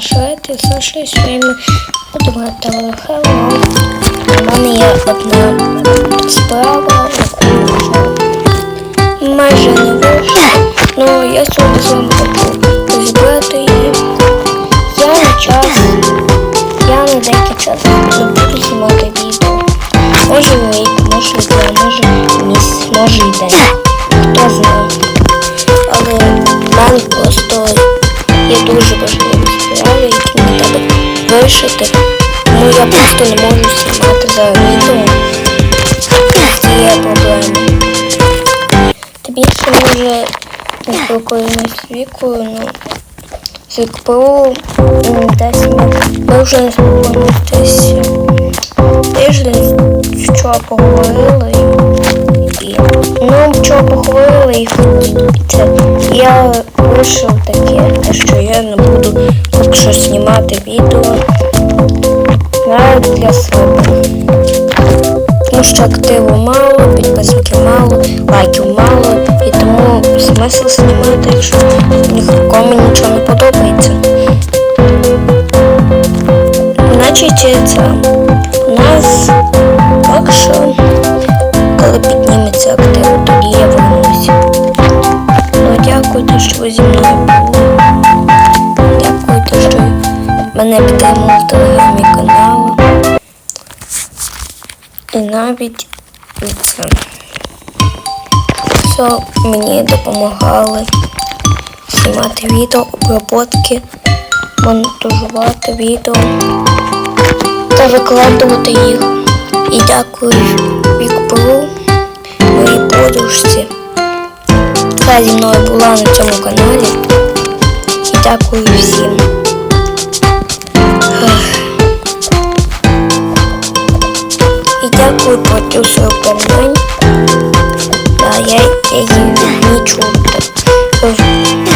Шведи зайшли своїми подругами Hello. У мене є одна справа, яку вже майже не вийшла. Ну, я сьогодні з вами хочу розібрати її. Я на час, я на деякий час не буду знімати відео. Може рік, може два, може місяць, може і день. Хто знає. Але в мене просто є дуже важливі Вирішити. Тому я просто не можу знімати за відео з цієї проблеми. Та більше може не спілкуємося з вікою, ну з ВКПУ м, десь ми, ми вже не спілкуємося тиждень, вчора поговорили і, ну вчора поговорили і це я вирішив таке, що я не буду поки що знімати відео навіть для себе. Тому що активу мало, підписників мало, лайків мало, і тому смисл знімати, якщо нікому нічого не подобається. Значить, це у нас поки що, коли підніметься актив, тоді я вернуся. Ну, дякуйте, що ви зі мною були. Мене підтримали в телеграмі каналу. І навіть це. Все мені допомагали знімати відео, обробки, монтажувати відео та викладувати їх. І дякую Вікпру, моїй подружці, яка зі мною була на цьому каналі. І дякую всім. Її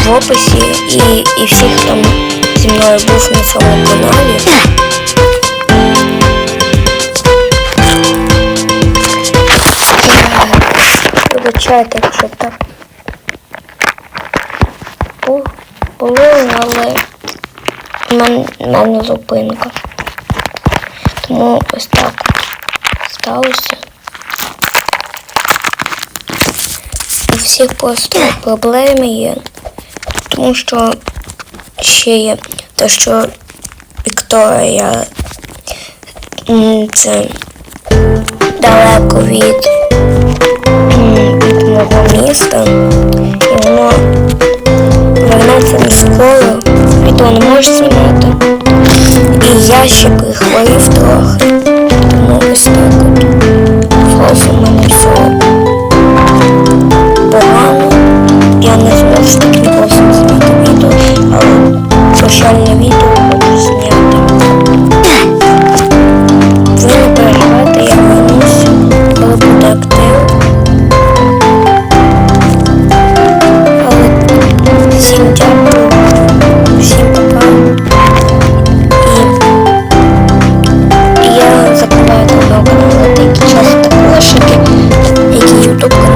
в, описі і, і всіх, хто зі мною був на цьому каналі. Вибачайте, якщо так бу- було, але в мене зупинка. Тому ось так сталося. Всіх просто проблеми є, тому що ще є те, що Вікторія це далеко від, від мого міста, і воно вернеться не скоро, відео не може знімати. І я ще прихворів трохи. бывают много такие часто кошки, эти ютуб